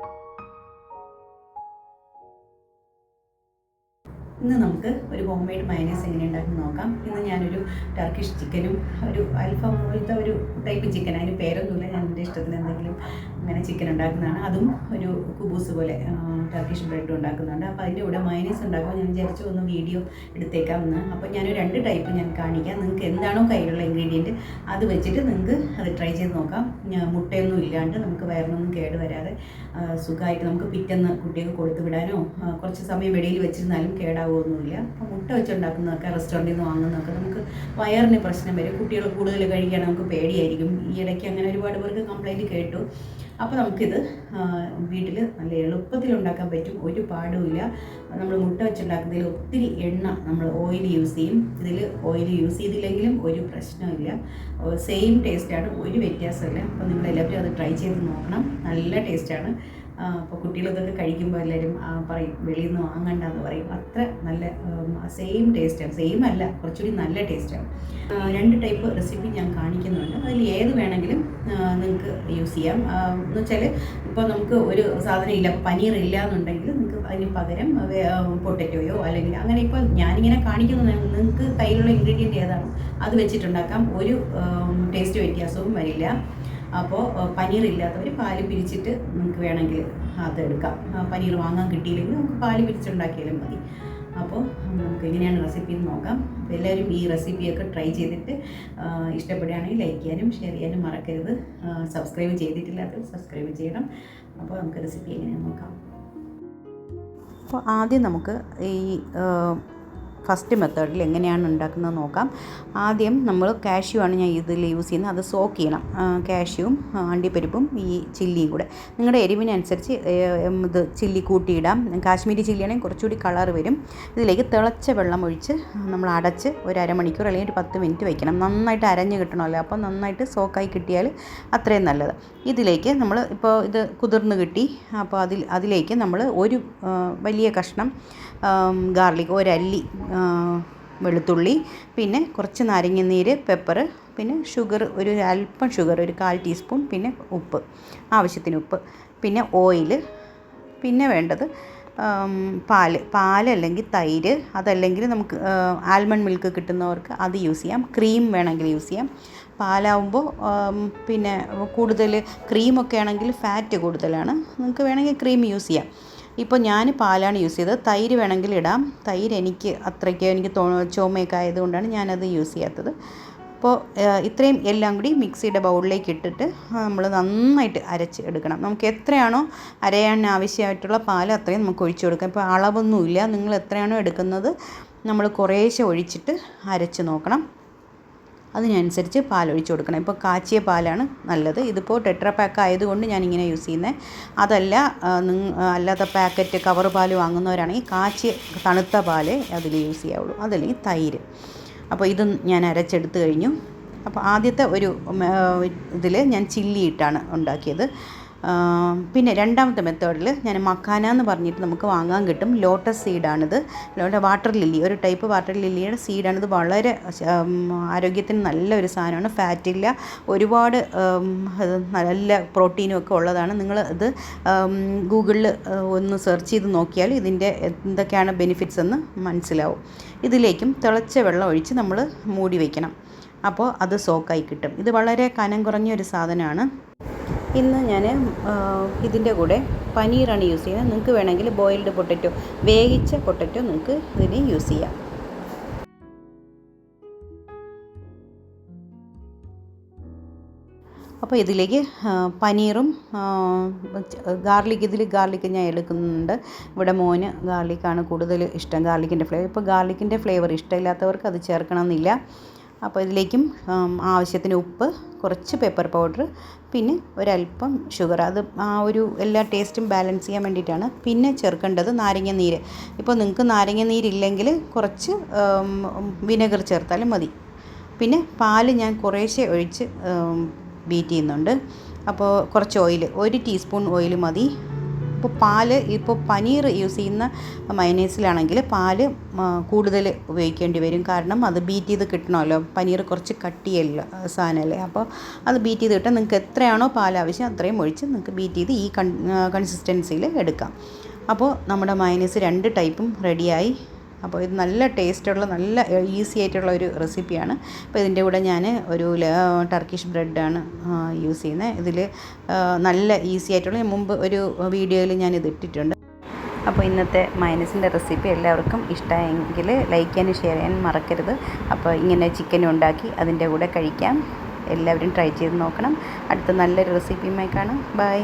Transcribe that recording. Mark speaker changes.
Speaker 1: Thank you ഇന്ന് നമുക്ക് ഒരു ഹോം മെയ്ഡ് മയനേസ് എങ്ങനെ ഉണ്ടാക്കി നോക്കാം. ഇന്ന് ഞാനൊരു ടർക്കിഷ് ചിക്കനും ഒരു അൽഫാം പോലത്തെ ഒരു ടൈപ്പ് ചിക്കൻ അതിന് പേരൊന്നുമില്ല. ഞാൻ എന്റെ ഇഷ്ടത്തിന് എന്തെങ്കിലും അങ്ങനെ ചിക്കൻ ഉണ്ടാക്കുന്നതാണ്. അതും ഒരു കുബൂസ് പോലെ ടർക്കിഷ് ബ്രെഡ് ഉണ്ടാക്കുന്നുണ്ട് അപ്പോൾ അതിന്റെ കൂടെ മയനേസ് ഉണ്ടാക്കുമ്പോൾ ഞാൻ വിചാരിച്ചു ഒന്ന് വീഡിയോ എടുത്തേക്കാമെന്ന്. അപ്പോൾ ഞാനൊരു രണ്ട് ടൈപ്പ് ഞാൻ കാണിക്കാം. നിങ്ങൾക്ക് എന്താണോ കയ്യിലുള്ള ഇൻഗ്രീഡിയന്റ് അത് വെച്ചിട്ട് നിങ്ങൾക്ക് അത് ട്രൈ ചെയ്ത് നോക്കാം. മുട്ടയൊന്നും ഇല്ലാണ്ട് നമുക്ക് വയറിനൊന്നും കേട് വരാതെ സുഖമായിട്ട് നമുക്ക് പിറ്റെന്ന് കുട്ടികൾക്ക് കൊടുത്തു വിടാനോ കുറച്ച് സമയം വെളിയിൽ വെച്ചിരുന്നാലും കേടാവുമൊന്നുമില്ല അപ്പോൾ മുട്ട വെച്ചുണ്ടാക്കുന്നതൊക്കെ റെസ്റ്റോറന്റിൽ നിന്ന് വാങ്ങുന്നതൊക്കെ നമുക്ക് വയറിന് പ്രശ്നം വരും. കുട്ടികൾ കൂടുതൽ കഴിക്കാൻ നമുക്ക് പേടിയായിരിക്കും. ഈ ഇടയ്ക്ക് അങ്ങനെ ഒരുപാട് പേർക്ക് കംപ്ലൈന്റ് കേട്ടു. അപ്പോൾ നമുക്കിത് വീട്ടിൽ നല്ല എളുപ്പത്തിൽ ഉണ്ടാക്കാൻ പറ്റും. ഒരു പാടുമില്ല നമ്മൾ മുട്ട വെച്ചുണ്ടാക്കുന്നതിൽ ഒത്തിരി എണ്ണ നമ്മൾ ഓയിൽ യൂസ് ചെയ്യും. ഇതിൽ ഓയിൽ യൂസ് ചെയ്തില്ലെങ്കിലും ഒരു പ്രശ്നമില്ല സെയിം ടേസ്റ്റാണ് ഒരു വ്യത്യാസമില്ല അപ്പോൾ നിങ്ങൾ എല്ലാവരും അത് ട്രൈ ചെയ്ത് നോക്കണം. നല്ല ടേസ്റ്റാണ് അപ്പോൾ കുട്ടികളിതൊക്കെ കഴിക്കുമ്പോൾ എല്ലാവരും പറയും വെളിയിൽ നിന്ന് വാങ്ങണ്ടെന്ന് പറയും. അത്ര നല്ല സെയിം ടേസ്റ്റാണ് സെയിം അല്ല കുറച്ചുകൂടി നല്ല ടേസ്റ്റാണ് രണ്ട് ടൈപ്പ് റെസിപ്പി ഞാൻ കാണിക്കുന്നുണ്ട്. അതിൽ ഏത് വേണമെങ്കിലും നിങ്ങൾക്ക് യൂസ് ചെയ്യാം. എന്ന് വെച്ചാൽ ഇപ്പോൾ നമുക്ക് ഒരു സാധനം ഇല്ല പനീർ ഇല്ല എന്നുണ്ടെങ്കിൽ നിങ്ങൾക്ക് അതിന് പകരം പൊട്ടറ്റോയോ അല്ലെങ്കിൽ അങ്ങനെ ഇപ്പോൾ ഞാനിങ്ങനെ കാണിക്കുന്നത് നിങ്ങൾക്ക് കയ്യിലുള്ള ഇൻഗ്രീഡിയന്റ് ഏതാണോ അത് വെച്ചിട്ടുണ്ടാക്കാം. ഒരു ടേസ്റ്റ് വ്യത്യാസവും വരില്ല. അപ്പോൾ പനീർ ഇല്ലാത്തവർ പാൽ പിരിച്ചിട്ട് നമുക്ക് വേണമെങ്കിൽ അത് എടുക്കാം. പനീർ വാങ്ങാൻ കിട്ടിയില്ലെങ്കിൽ നമുക്ക് പാൽ പിരിച്ചുണ്ടാക്കിയാലും മതി. അപ്പോൾ നമുക്ക് എങ്ങനെയാണ് റെസിപ്പി എന്ന് നോക്കാം. എല്ലാവരും ഈ റെസിപ്പിയൊക്കെ ട്രൈ ചെയ്തിട്ട് ഇഷ്ടപ്പെടുകയാണെങ്കിൽ ലൈക്ക് ചെയ്യാനും ഷെയർ ചെയ്യാനും മറക്കരുത്. സബ്സ്ക്രൈബ് ചെയ്തിട്ടില്ലാത്തവർ സബ്സ്ക്രൈബ് ചെയ്യണം. അപ്പോൾ നമുക്ക് റെസിപ്പി എങ്ങനെയാണെന്ന് നോക്കാം. അപ്പോൾ ആദ്യം നമുക്ക് ഈ ഫസ്റ്റ് മെത്തേഡിൽ എങ്ങനെയാണ് ഉണ്ടാക്കുന്നത് നോക്കാം. ആദ്യം നമ്മൾ കാഷ്യൂ ആണ് ഞാൻ ഇതിൽ യൂസ് ചെയ്യുന്നത്. അത് സോക്ക് ചെയ്യണം. കാഷ്യൂവും അണ്ടിപ്പരിപ്പും ഈ ചില്ലിയും കൂടെ. നിങ്ങളുടെ എരിവിനനുസരിച്ച് ഇത് ചില്ലി കൂട്ടിയിടാം. കാശ്മീരി ചില്ലിയാണെങ്കിൽ കുറച്ചുകൂടി കളർ വരും. ഇതിലേക്ക് തിളച്ച വെള്ളം ഒഴിച്ച് നമ്മൾ അടച്ച് ഒരു അരമണിക്കൂർ അല്ലെങ്കിൽ ഒരു പത്ത് മിനിറ്റ് വയ്ക്കണം നന്നായിട്ട് അരഞ്ഞ് കിട്ടണമല്ലോ. അപ്പോൾ നന്നായിട്ട് സോക്കായി കിട്ടിയാൽ അത്രയും നല്ലത്. ഇതിലേക്ക് നമ്മൾ ഇപ്പോൾ ഇത് കുതിർന്ന് കിട്ടി. അപ്പോൾ അതിൽ അതിലേക്ക് നമ്മൾ ഒരു വലിയ കഷ്ണം ഗാർലിക് ഒരല്ലി വെളുത്തുള്ളി പിന്നെ കുറച്ച് നാരങ്ങനീര് പെപ്പർ പിന്നെ ഷുഗർ ഒരു അല്പം ഷുഗർ ഒരു കാൽ ടീസ്പൂൺ പിന്നെ ഉപ്പ് ആവശ്യത്തിന് ഉപ്പ് പിന്നെ ഓയിൽ പിന്നെ വേണ്ടത് പാൽ പാൽ അല്ലെങ്കിൽ തൈര് അതല്ലെങ്കിൽ നമുക്ക് ആൽമണ്ട് മിൽക്ക് കിട്ടുന്നവർക്ക് അത് യൂസ് ചെയ്യാം ക്രീം വേണമെങ്കിൽ യൂസ് ചെയ്യാം പാലാവുമ്പോൾ പിന്നെ കൂടുതൽ ക്രീമൊക്കെ ആണെങ്കിൽ ഫാറ്റ് കൂടുതലാണ് നിങ്ങൾക്ക് വേണമെങ്കിൽ ക്രീം യൂസ് ചെയ്യാം. ഇപ്പോൾ ഞാൻ പാലാണ് യൂസ് ചെയ്തത്. തൈര് വേണമെങ്കിൽ ഇടാം. തൈര് എനിക്ക് അത്രയ്ക്ക് എനിക്ക് തോ ചുമയൊക്കെ ആയതുകൊണ്ടാണ് ഞാനത് യൂസ് ചെയ്യാത്തത്. അപ്പോൾ ഇത്രയും എല്ലാം കൂടി മിക്സിയുടെ ബൗളിലേക്ക് ഇട്ടിട്ട് നമ്മൾ നന്നായിട്ട് അരച്ച് എടുക്കണം. നമുക്ക് എത്രയാണോ അരയാൻ ആവശ്യമായിട്ടുള്ള പാൽ അത്രയും നമുക്ക് ഒഴിച്ചു കൊടുക്കാം. ഇപ്പോൾ അളവൊന്നുമില്ല. നിങ്ങൾ എത്രയാണോ എടുക്കുന്നത് നമ്മൾ കുറേശ്ശെ ഒഴിച്ചിട്ട് അരച്ച് നോക്കണം. അതിനനുസരിച്ച് പാൽ ഒഴിച്ച് കൊടുക്കണം. ഇപ്പോൾ കാച്ചിയ പാലാണ് നല്ലത്. ഇതിപ്പോൾ ടെട്ര പാക്ക് ആയതുകൊണ്ട് ഞാനിങ്ങനെ യൂസ് ചെയ്യുന്നത് അതല്ല അല്ലാത്ത പാക്കറ്റ് കവർ പാൽ വാങ്ങുന്നവരാണെങ്കിൽ കാച്ചിയ തണുത്ത പാൽ അതിൽ യൂസ് ചെയ്യാവുള്ളൂ. അതല്ലെങ്കിൽ തൈര്. അപ്പോൾ ഇത് ഞാൻ അരച്ചെടുത്ത് കഴിഞ്ഞു. അപ്പോൾ ആദ്യത്തെ ഒരു ഇതിൽ ഞാൻ ചില്ലി ഇട്ടാണ് ഉണ്ടാക്കിയത്. പിന്നെ രണ്ടാമത്തെ മെത്തേഡിൽ ഞാൻ മക്കാന എന്ന് പറഞ്ഞിട്ട് നമുക്ക് വാങ്ങാൻ കിട്ടും. ലോട്ടസ് സീഡാണിത് വാട്ടർ ലില്ലി ഒരു ടൈപ്പ് വാട്ടർ ലില്ലിയുടെ സീഡാണിത് വളരെ ആരോഗ്യത്തിന് നല്ലൊരു സാധനമാണ്. ഫാറ്റില്ല ഒരുപാട് നല്ല പ്രോട്ടീനും ഒക്കെ ഉള്ളതാണ്. നിങ്ങൾ ഇത് ഗൂഗിളിൽ ഒന്ന് സെർച്ച് ചെയ്ത് നോക്കിയാൽ ഇതിന്റെ എന്തൊക്കെയാണ് ബെനിഫിറ്റ്സ് എന്ന് മനസ്സിലാവും. ഇതിലേക്കും തിളച്ച വെള്ളം ഒഴിച്ച് നമ്മൾ മൂടി വയ്ക്കണം അപ്പോൾ അത് സോക്കായി കിട്ടും. ഇത് വളരെ കനം കുറഞ്ഞ ഒരു സാധനമാണ്. ഇന്ന് ഞാൻ ഇതിന്റെ കൂടെ പനീറാണ് യൂസ് ചെയ്യുന്നത്. നിങ്ങൾക്ക് വേണമെങ്കിൽ ബോയിൽഡ് പൊട്ടറ്റോ വേവിച്ച പൊട്ടറ്റോ നിങ്ങൾക്ക് ഇതിന് യൂസ് ചെയ്യാം. അപ്പോൾ ഇതിലേക്ക് പനീറും ഗാർലിക് ഇതിൽ ഗാർലിക് ഞാൻ എടുക്കുന്നുണ്ട്. ഇവിടെ മോന് ഗാർലിക്കാണ് കൂടുതൽ ഇഷ്ടം ഗാർലിക്കിന്റെ ഫ്ലേവർ ഇപ്പോൾ ഗാർലിക്കിന്റെ ഫ്ലേവർ ഇഷ്ടമില്ലാത്തവർക്ക് അത് ചേർക്കണമെന്നില്ല. അപ്പോൾ ഇതിലേക്കും ആവശ്യത്തിന് ഉപ്പ് കുറച്ച് പെപ്പർ പൗഡർ പിന്നെ ഒരല്പം ഷുഗർ അത് ആ ഒരു എല്ലാ ടേസ്റ്റും ബാലൻസ് ചെയ്യാൻ വേണ്ടിയിട്ടാണ്. പിന്നെ ചേർക്കേണ്ടത് നാരങ്ങ നീര്. ഇപ്പോൾ നിങ്ങൾക്ക് നാരങ്ങ നീരില്ലെങ്കിൽ കുറച്ച് വിനെഗർ ചേർത്താലും മതി. പിന്നെ പാൽ ഞാൻ കുറേശ്ശെ ഒഴിച്ച് ബീറ്റ് ചെയ്യുന്നുണ്ട്. അപ്പോൾ കുറച്ച് ഓയിൽ ഒരു ടീസ്പൂൺ ഓയിൽ മതി. അപ്പോൾ പാൽ ഇപ്പോൾ പനീർ യൂസ് ചെയ്യുന്ന മയനൈസിലാണെങ്കിൽ പാൽ കൂടുതൽ ഉപയോഗിക്കേണ്ടി വരും. കാരണം അത് ബീറ്റ് ചെയ്ത് കിട്ടണമല്ലോ. പനീർ കുറച്ച് കട്ടിയല്ല സാധനമല്ലേ? അപ്പോൾ അത് ബീറ്റ് ചെയ്ത് കിട്ടാൻ നിങ്ങൾക്ക് എത്രയാണോ പാൽ ആവശ്യം അത്രയും ഒഴിച്ച് നിങ്ങൾക്ക് ബീറ്റ് ചെയ്ത് ഈ കൺ കൺസിസ്റ്റൻസിയിൽ എടുക്കാം. അപ്പോൾ നമ്മുടെ മയനൈസ് രണ്ട് ടൈപ്പും റെഡിയായി അപ്പോൾ ഇത് നല്ല ടേസ്റ്റുള്ള നല്ല ഈസി ആയിട്ടുള്ള ഒരു റെസിപ്പിയാണ്. അപ്പോൾ ഇതിന്റെ കൂടെ ഞാൻ ഒരു ടർക്കിഷ് ബ്രെഡാണ് യൂസ് ചെയ്യുന്നത്. ഇതിൽ നല്ല ഈസി ആയിട്ടുള്ള മുമ്പ് ഒരു വീഡിയോയിൽ ഞാൻ ഇത് ഇട്ടിട്ടുണ്ട്. അപ്പോൾ ഇന്നത്തെ മൈനസിന്റെ റെസിപ്പി എല്ലാവർക്കും ഇഷ്ടമായെങ്കിൽ ലൈക്ക് ചെയ്യാനും ഷെയർ ചെയ്യാനും മറക്കരുത്. അപ്പോൾ ഇങ്ങനെ ചിക്കൻ ഉണ്ടാക്കി അതിന്റെ കൂടെ കഴിക്കാം. എല്ലാവരും ട്രൈ ചെയ്ത് നോക്കണം. അടുത്ത നല്ലൊരു റെസിപ്പിയുമായി കാണാം. ബൈ